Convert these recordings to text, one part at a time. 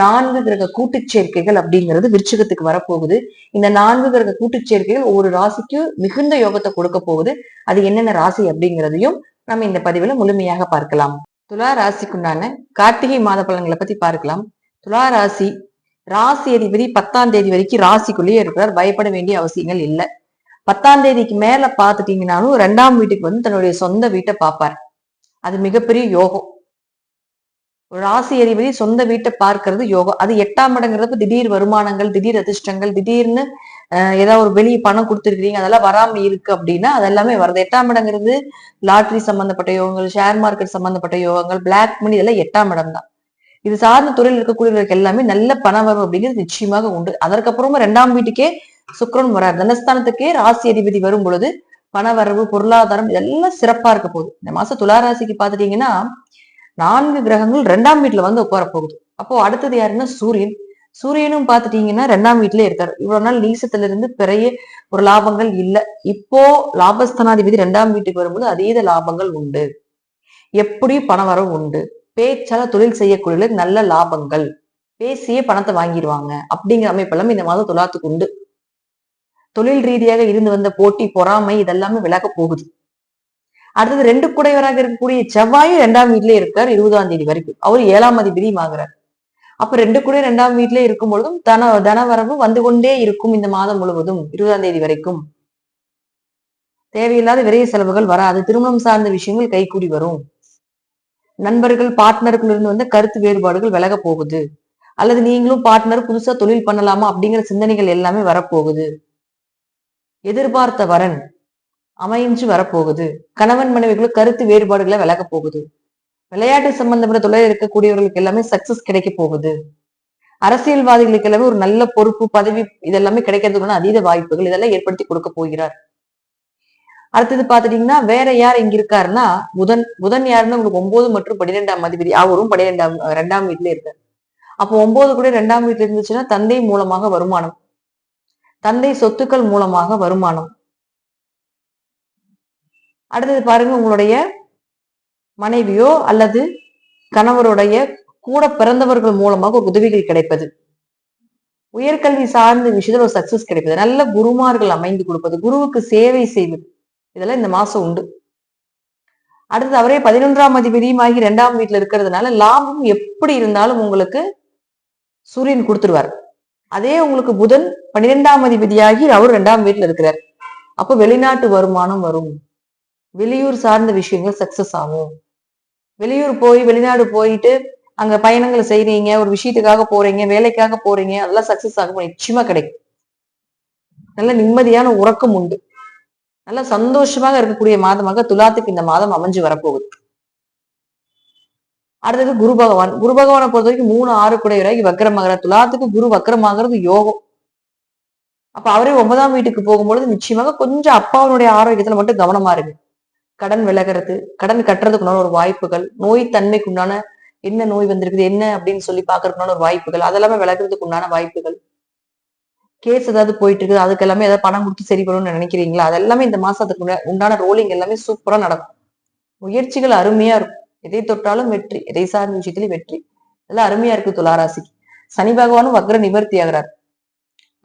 நான்கு கிரக கூட்டுச் சேர்க்கைகள் அப்படிங்கிறது விருச்சகத்துக்கு வரப்போகுது. இந்த நான்கு கிரக கூட்டுச் சேர்க்கைகள் ஒவ்வொரு ராசிக்கு மிகுந்த யோகத்தை கொடுக்க போகுது. அது என்னென்ன ராசி அப்படிங்கிறதையும் நம்ம இந்த பதிவுல முழுமையாக பார்க்கலாம். துலா ராசிக்குண்டான கார்த்திகை மாத பலன்களை பத்தி பார்க்கலாம். துலா ராசி ராசி அதிபதி பத்தாம் தேதி வரைக்கும் ராசிக்குள்ளேயே இருக்கிறார். பயப்பட வேண்டிய அவசியங்கள் இல்லை. பத்தாம் தேதிக்கு மேல பாத்துட்டீங்கன்னாலும் ரெண்டாம் வீட்டுக்கு வந்து தன்னுடைய சொந்த வீட்டை பார்ப்பார். அது மிகப்பெரிய யோகம். ராசி அதிபதி சொந்த வீட்டை பார்க்கறது யோகம். அது எட்டாம் இடங்கிறது திடீர் வருமானங்கள் திடீர் அதிர்ஷ்டங்கள் திடீர்னு ஏதாவது ஒரு வெளியே பணம் கொடுத்துருக்கீங்க அதெல்லாம் வராம இருக்கு அப்படின்னா அதெல்லாமே வருது. எட்டாம் இடங்கிறது லாட்ரி சம்பந்தப்பட்ட யோகங்கள் ஷேர் மார்க்கெட் சம்பந்தப்பட்ட யோகங்கள் பிளாக் மணி இதெல்லாம் எட்டாம் இடம் தான். இது சார்ந்த துறையில் இருக்கக்கூடியவர்களுக்கு எல்லாமே நல்ல பணம் வரும் அப்படிங்கிறது நிச்சயமாக உண்டு. அதற்கப்புறமா ரெண்டாம் வீட்டுக்கே சுக்கரன் வரார். தனஸ்தானத்துக்கே ராசி அதிபதி வரும் பொழுது பணவரவு பொருளாதாரம் இதெல்லாம் சிறப்பா இருக்க போகுது. இந்த மாசம் துலா ராசிக்கு பாத்துட்டீங்கன்னா நான்கு கிரகங்கள் ரெண்டாம் வீட்டுல வந்து உட்கார போகுது. அப்போ அடுத்தது யாருன்னா சூரியன். சூரியனும் பாத்துட்டீங்கன்னா ரெண்டாம் வீட்டுல இருக்காரு. இவ்வளவு நாள் நீசத்துல இருந்து பெரிய ஒரு லாபங்கள் இல்ல. இப்போ லாபஸ்தனாதிபதி ரெண்டாம் வீட்டுக்கு வரும்போது அதீத லாபங்கள் உண்டு. எப்படி பணம் வரவும் உண்டு? பேச்சால தொழில் செய்யக்கூடிய நல்ல லாபங்கள். பேசியே பணத்தை வாங்கிடுவாங்க அப்படிங்கிற அமைப்பெல்லாம் இந்த மாதம் துலாத்துக்கு உண்டு. தொழில் ரீதியாக இருந்து வந்த போட்டி பொறாமை இதெல்லாமே விலக போகுது. அடுத்தது ரெண்டு குடையவராக இருக்கக்கூடிய செவ்வாயும் ரெண்டாம் வீட்லயே இருக்கார் இருபதாம் தேதி வரைக்கும். அவர் ஏழாம் அதிபதியும் ஆகிறார். அப்ப ரெண்டு குடை ரெண்டாம் வீட்ல இருக்கும் பொழுதும் தன தனவரவு வந்து கொண்டே இருக்கும் இந்த மாதம் முழுவதும் இருபதாம் தேதி வரைக்கும். தேவையில்லாத விரைய செலவுகள் வராது திருமணம் சார்ந்த விஷயங்கள் கைகூடி வரும். நண்பர்கள் பார்ட்னருக்குள்ள இருந்து வந்த கருத்து வேறுபாடுகள் விலக போகுது. அல்லது நீங்களும் பார்ட்னர் புதுசா தொழில் பண்ணலாமா அப்படிங்கிற சிந்தனைகள் எல்லாமே வரப்போகுது. எதிர்பார்த்த வரன் அமைஞ்சு வரப்போகுது. கணவன் மனைவிக்குள்ள கருத்து வேறுபாடுகளை விலக போகுது. விளையாட்டு சம்பந்தப்பட்ட தொழில் இருக்கக்கூடியவர்களுக்கு எல்லாமே சக்சஸ் கிடைக்க போகுது. அரசியல்வாதிகளுக்கு எல்லாமே ஒரு நல்ல பொறுப்பு பதவி இதெல்லாமே கிடைக்கிறதுக்கான அதீத வாய்ப்புகள் இதெல்லாம் ஏற்படுத்தி கொடுக்க போகிறார். அடுத்தது பாத்துட்டீங்கன்னா வேற யார் இங்க இருக்காருன்னா புதன் புதன் யாருன்னா உங்களுக்கு ஒன்பது மற்றும் பன்னிரெண்டாம் அதிபதி. அவரும் பன்னிரெண்டாம் ரெண்டாம் வீட்டுல இருக்காரு. அப்போ ஒன்பது கூட ரெண்டாம் வீட்டுல இருந்துச்சுன்னா தந்தை மூலமாக வருமானம். தந்தை சொத்துக்கள் மூலமாக வருமானம். அடுத்தது பாருங்க உங்களுடைய மனைவியோ அல்லது கணவருடைய கூட பிறந்தவர்கள் மூலமாக ஒரு உதவிகள் கிடைப்பது. உயர்கல்வி சார்ந்த விஷயத்துல ஒரு சக்சஸ் கிடைப்பது. நல்ல குருமார்கள் அமைந்து கொடுப்பது. குருவுக்கு சேவை செய்வது. இதெல்லாம் இந்த மாசம் உண்டு. அடுத்தது அவரே பதினொன்றாம் அதிபதியுமாகி இரண்டாம் வீட்டுல இருக்கிறதுனால லாபம் எப்படி இருந்தாலும் உங்களுக்கு சூரியன் கொடுத்துருவார். அதே உங்களுக்கு புதன் பன்னிரெண்டாம் அதிபதியாகி அவர் ரெண்டாம் வீட்டுல இருக்கிறார். அப்போ வெளிநாட்டு வருமானம் வரும். வெளியூர் சார்ந்த விஷயங்கள் சக்சஸ் ஆகும். வெளியூர் போய் வெளிநாடு போயிட்டு அங்க பயணங்களை செய்றீங்க ஒரு விஷயத்துக்காக போறீங்க வேலைக்காக போறீங்க அதெல்லாம் சக்சஸ் ஆகும். நிச்சயமா கிடைக்கும். நல்ல நிம்மதியான உறக்கம் உண்டு. நல்ல சந்தோஷமாக இருக்கக்கூடிய மாதமாக துலாத்துக்கு இந்த மாதம் அமைஞ்சு வரப்போகுது. அடுத்தது குரு பகவான். குரு பகவானை பொறுத்த வரைக்கும் மூணு ஆறு குடையராகி வக்கரமாகிற துலாத்துக்கு குரு வக்கரமாகிறது யோகம். அப்ப அவரே ஒன்பதாம் வீட்டுக்கு போகும்பொழுது நிச்சயமாக கொஞ்சம் அப்பாவனுடைய ஆரோக்கியத்துல மட்டும் கவனமா இருக்கு கடன் விலகிறது கடன் கட்டுறதுக்குண்டான ஒரு வாய்ப்புகள் நோய் தன்மைக்கு உண்டான என்ன நோய் வந்திருக்குது என்ன அப்படின்னு சொல்லி பாக்குறதுக்குண்டான ஒரு வாய்ப்புகள் அதெல்லாமே விலகிறதுக்கு உண்டான வாய்ப்புகள். கேஸ் ஏதாவது போயிட்டு இருக்குது அதுக்கு எல்லாமே ஏதாவது பணம் கொடுத்து சரி பண்ணணும்னு நினைக்கிறீங்களா? அதெல்லாமே இந்த மாசத்துக்கு உண்டான ரோலிங் எல்லாமே சூப்பரா நடக்கும். முயற்சிகள் அருமையா இருக்கும். எதை தொட்டாலும் வெற்றி எதை சார்ந்த விஷயத்திலும் வெற்றி. எல்லாம் அருமையா இருக்கு துளாராசிக்கு. சனி பகவானும் வக்ர நிவர்த்தி ஆகிறார்.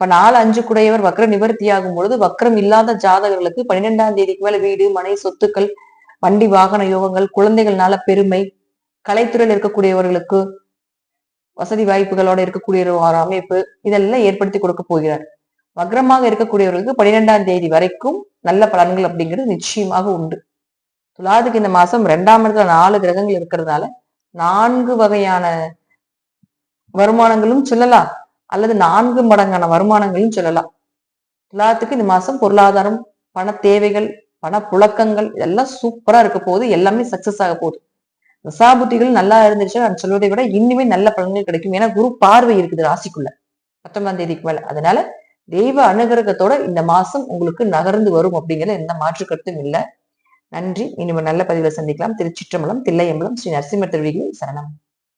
இப்ப நாலு அஞ்சு குடையவர் வக்ர நிவர்த்தி ஆகும் பொழுது வக்ரம் இல்லாத ஜாதகர்களுக்கு பன்னிரெண்டாம் தேதிக்கு மேல வீடு மனை சொத்துக்கள் வண்டி வாகன யோகங்கள் குழந்தைகள்னால பெருமை கலைத்துறையில் இருக்கக்கூடியவர்களுக்கு வசதி வாய்ப்புகளோட இருக்கக்கூடிய ஒரு அமைப்பு இதெல்லாம் ஏற்படுத்தி கொடுக்க போகிறார். வக்ரமாக இருக்கக்கூடியவர்களுக்கு பன்னிரெண்டாம் தேதி வரைக்கும் நல்ல பலன்கள் அப்படிங்கிறது நிச்சயமாக உண்டு. துலாதுக்கு இந்த மாசம் ரெண்டாம் இடத்துல நாலு கிரகங்கள் இருக்கிறதுனால நான்கு வகையான வருமானங்களும் சொல்லலாம். அல்லது நான்கு மடங்கான வருமானங்களும் சொல்லலாம். துலாத்துக்கு இந்த மாசம் பொருளாதாரம் பண தேவைகள் பண புழக்கங்கள் இதெல்லாம் சூப்பரா இருக்க போகுது. எல்லாமே சக்சஸ் ஆக போகுது. தசாபுத்திகள் நல்லா இருந்துச்சு நான் சொல்வதை விட இன்னுமே நல்ல பலன்கள் கிடைக்கும். ஏன்னா குரு பார்வை இருக்குது ராசிக்குள்ள. பத்தொன்பதாம் தேதிக்கு மேல. அதனால தெய்வ அனுகிரகத்தோட இந்த மாசம் உங்களுக்கு நகர்ந்து வரும் அப்படிங்கிற எந்த மாற்று கருத்தும் இல்லை. நன்றி. இனிமேல் நல்ல பதிவுல சந்திக்கலாம். திருச்சிற்றம்பலம் தில்லையம்பலம் ஸ்ரீ நரசிம்ம திருவிகள் சரணம்.